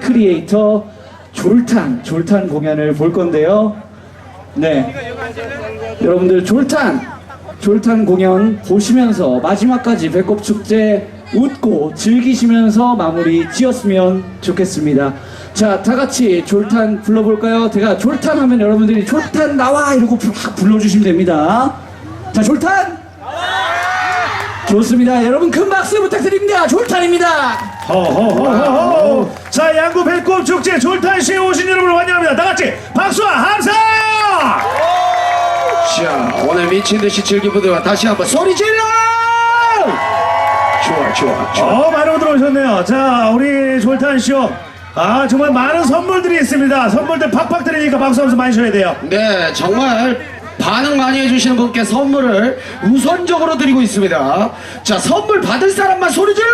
크리에이터 졸탄 졸탄 공연을 볼 건데요. 네, 여러분들 졸탄 졸탄 공연 보시면서 마지막까지 배꼽 축제 웃고 즐기시면서 마무리 지었으면 좋겠습니다. 자, 다 같이 졸탄 불러볼까요? 제가 졸탄 하면 여러분들이 졸탄 나와 이러고 불- 확 불러주시면 됩니다. 자, 졸탄 좋습니다. 여러분 큰 박수 부탁드립니다. 졸탄입니다. 호호호호호 자 양구 배꼽 축제 졸탄시에 오신 여러분을 환영합니다. 다 같이 박수와 함성! 자 오늘 미친 듯이 즐긴 분들과 다시 한번 소리 질러! 좋아 좋아 좋아. 어 많은 분들 오셨네요. 자 우리 졸탄 쇼 아 정말 많은 선물들이 있습니다. 선물들 팍팍 드리니까 박수 한번 많이 쳐야 돼요. 네 정말 반응 많이 해주시는 분께 선물을 우선적으로 드리고 있습니다. 자 선물 받을 사람만 소리 질러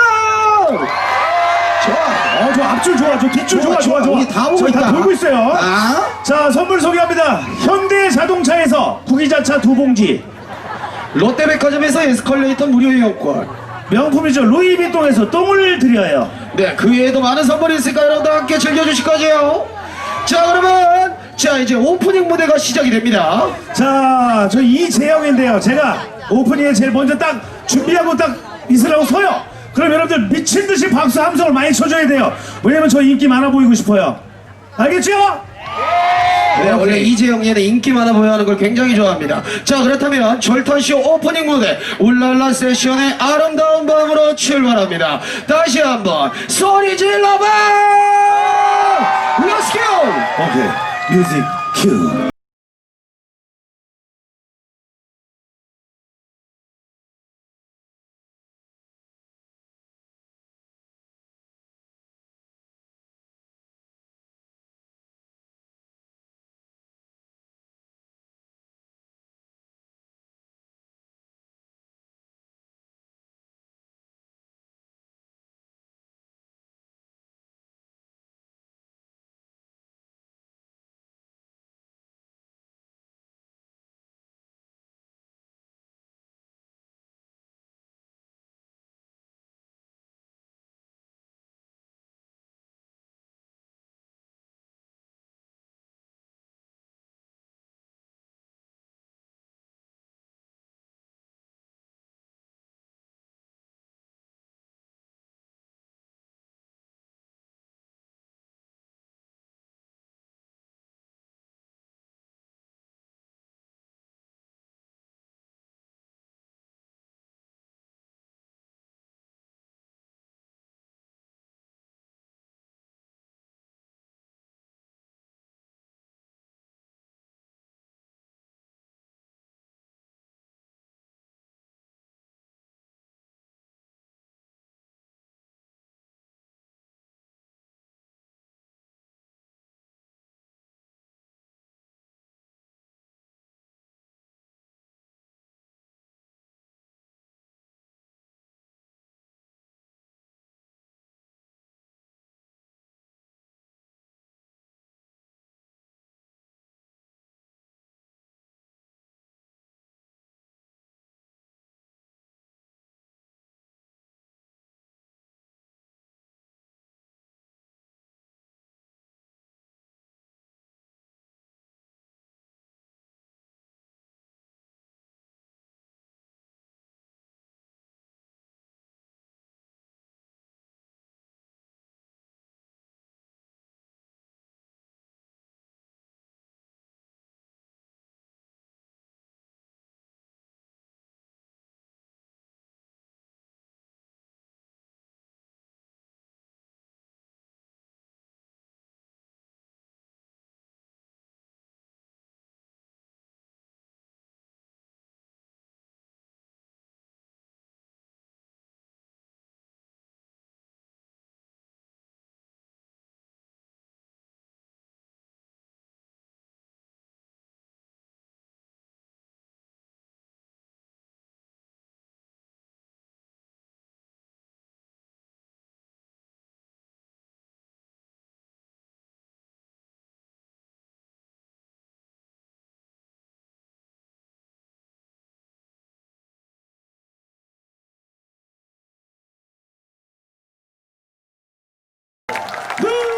좋아 어, 저 앞줄 저 뒷줄 좋아, 좋아, 좋아. 우리 다 보고 저희 다 있다. 돌고 있어요. 아? 자, 선물 소개합니다. 현대 자동차에서 구기자차 두 봉지. 롯데백화점에서 에스컬레이터 무료 이용권 명품이죠. 루이비통에서 똥을 드려요. 네, 그 외에도 많은 선물이 있으니까 여러분들 함께 즐겨주실 거죠? 자, 그러면 자 이제 오프닝 무대가 시작이 됩니다. 자, 저 이재영인데요. 제가 오프닝에 제일 먼저 딱 준비하고 딱 있으라고 서요. 그럼 여러분들 미친 듯이 박수 함성을 많이 쳐줘야 돼요. 왜냐면 저 인기 많아 보이고 싶어요. 알겠죠? 네, 원래 이재영 얘는 인기 많아 보여 하는 걸 굉장히 좋아합니다. 자, 그렇다면 졸탄쇼 오프닝 무대 울랄라 세션의 아름다운 밤으로 출발합니다. 다시 한번 소리 질러봐! Let's go! 오케이. 뮤직 큐. Woo!